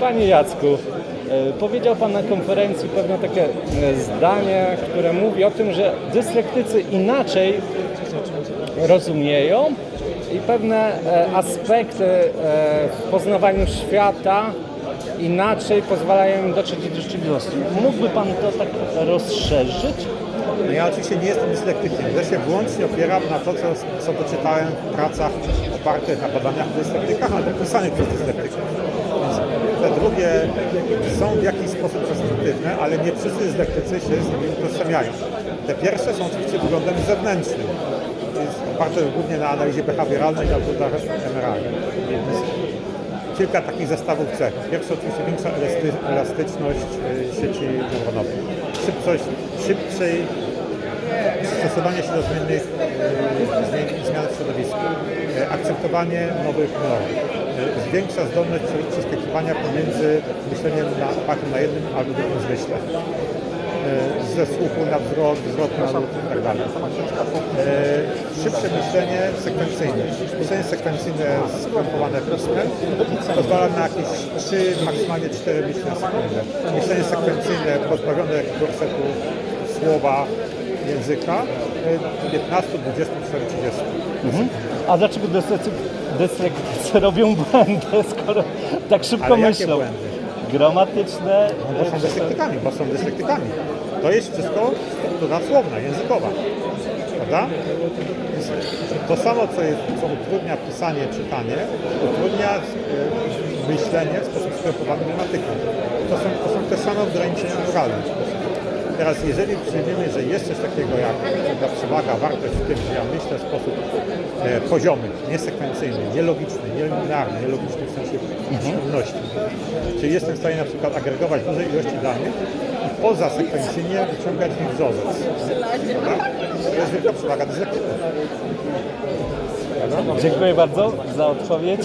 Panie Jacku, e, powiedział Pan na konferencji pewne takie e, zdanie, które mówi o tym, że dyslektycy inaczej rozumieją i pewne e, aspekty w poznawaniu świata inaczej pozwalają im dotrzeć do rzeczywistości. Mógłby Pan to tak rozszerzyć? No ja oczywiście nie jestem dyslektykiem. Ja się wyłącznie opieram na to, co, co doczytałem w pracach opartych na badaniach o dyslektykach, ale pisanych przez dyslektyków. Są w jakiś sposób perspektywne, ale nie wszyscy dyslektycy się z nimi utożsamiają. Te pierwsze są oczywiście wyglądem zewnętrznym, więc oparte głównie na analizie behawioralnej i na MRI. Więc kilka takich zestawów cech. Pierwsze oczywiście większa elasty- elastyczność y, sieci neuronowej. Szybkość, szybciej przystosowanie się do zmiennych y, zmian, w środowisku, akceptowanie nowych norm, y, zwiększa zdolność przeskakiwania pomiędzy myśleniem na, opartym na jednym albo drugim zmyśle. Y, Ze słuchu na wzrok, wzrok na ruch i tak dalej. Y, Szybsze myślenie sekwencyjne. Myślenie sekwencyjne skrępowane pismem pozwala na jakieś 3, maksymalnie 4 myśli na sekundę. Myślenie sekwencyjne pozbawione gorsetu słowa, języka 15, 20, 30. Mhm. A dlaczego dyslektycy, robią błędy, skoro tak szybko Ale jakie myślą? błędy? Gramatyczne. No bo są dyslektykami, bo są dyslektykami. To jest wszystko struktura słowna, językowa. Prawda? To samo, co, jest, co utrudnia pisanie, czytanie, utrudnia e, myślenie w sposób skrępowany gramatyką. To są, to są te same ograniczenia moralne. Teraz, jeżeli przyjmiemy, że jest coś takiego jak przewaga, wartość w tym, że ja myślę w sposób e, poziomy, niesekwencyjny, nielogiczny, nielinearny, nielogiczny w sensie silności, czyli jestem w stanie na przykład agregować duże ilości danych i poza sekwencyjnie wyciągać z nich wzorzec. To jest wielka przewaga dyslektyków. Dziękuję bardzo za odpowiedź.